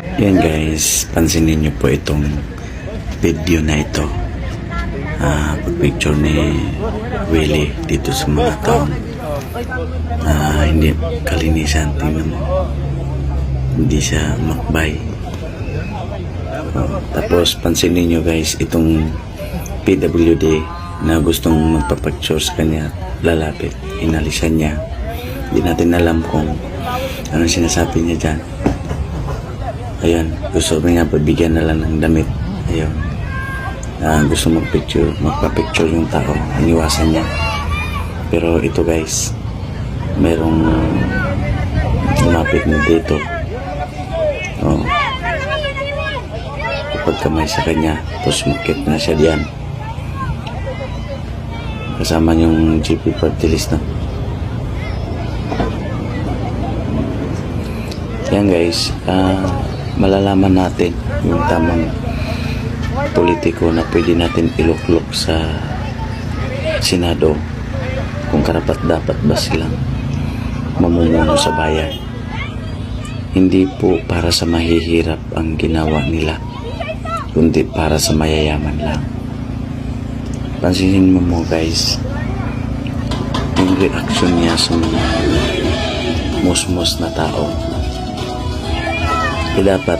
Yan guys, pansinin niyo po itong video na ito. Ah, picture ni Willie dito sa mga taon. Ah, hindi kalinisan, tingnan mo. Hindi siya makbay. Oh, tapos pansinin niyo guys, itong PWD na gustong magpapicture sa kanya, lalapit, inalisan niya. Hindi natin alam kung ano sinasabi niya dyan. Ayan, gusto rin nga pagbigyan na lang ng damit. Ayun. Ah, gusto magpicture, magpa-picture yung tao. Iniwasan niya. Pero ito guys, merong lumapit na dito. Oh. Pagkamay sa kanya, tapos makit na siya diyan. Kasama yung GP party na. Yan guys, ah, malalaman natin yung tamang politiko na pwede natin iluklok sa Senado kung karapat dapat ba silang mamumuno sa bayan. Hindi po para sa mahihirap ang ginawa nila, kundi para sa mayayaman lang. Pansinin mo mo guys, yung reaction niya sa mga musmos na tao eh, dapat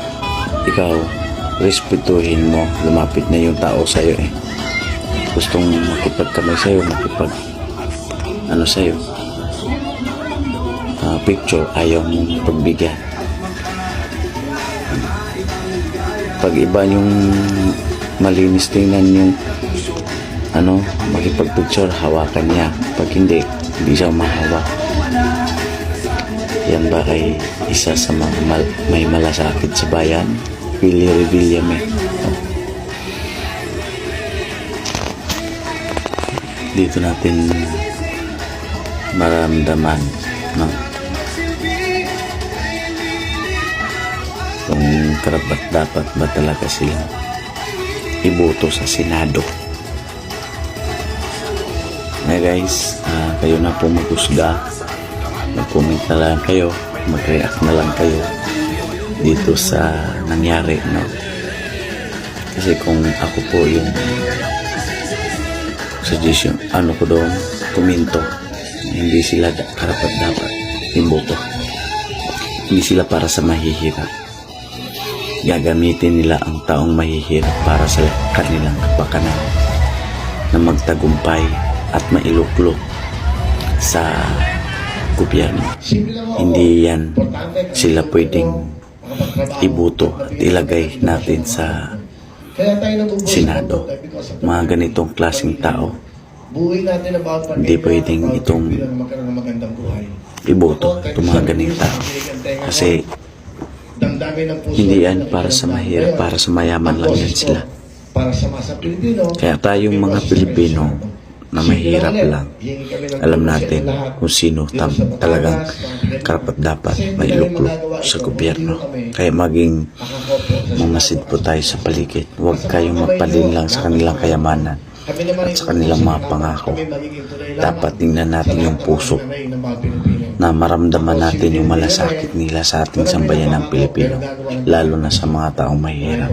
ikaw respetuhin mo. Lumapit na yung tao sa'yo eh. Gustong makipagkamay sa'yo makipag ano sa'yo. Ah, picture ayaw mong pagbigyan. Pag iba yung malinis tingnan yung ano makipagpicture hawakan niya. Pag hindi hindi siya mahawak yan ba ay isa sa mga mal- may malasakit sa bayan? Willie Revillame. Dito natin maramdaman no? kung karapat dapat ba talaga sila iboto sa Senado. Na guys, ah, kayo na po maghusga mag-comment na lang kayo, mag-react na lang kayo dito sa nangyari, no? Kasi kung ako po yung suggestion, ano ko doon, kuminto, hindi sila karapat dapat imboto. Hindi sila para sa mahihirap. Gagamitin nila ang taong mahihirap para sa kanilang kapakanan na magtagumpay at mailuklok sa gobyerno. Hindi yan sila pwedeng ibuto at ilagay natin sa Senado. Mga ganitong klaseng tao, Hindi pwedeng itong iboto itong mga ganitong tao. Kasi hindi yan para sa mahirap, para sa mayaman lang yan sila. Kaya tayong mga Pilipino na mahirap lang, alam natin kung sino tam, talagang karapat dapat mailuklok sa gobyerno. Kaya maging mamasid po tayo sa paligid. Huwag kayong magpadin lang sa kanilang kayamanan at sa kanilang mga pangako. Dapat tingnan natin yung puso na maramdaman natin yung malasakit nila sa ating sambayan ng Pilipino, lalo na sa mga taong mahirap.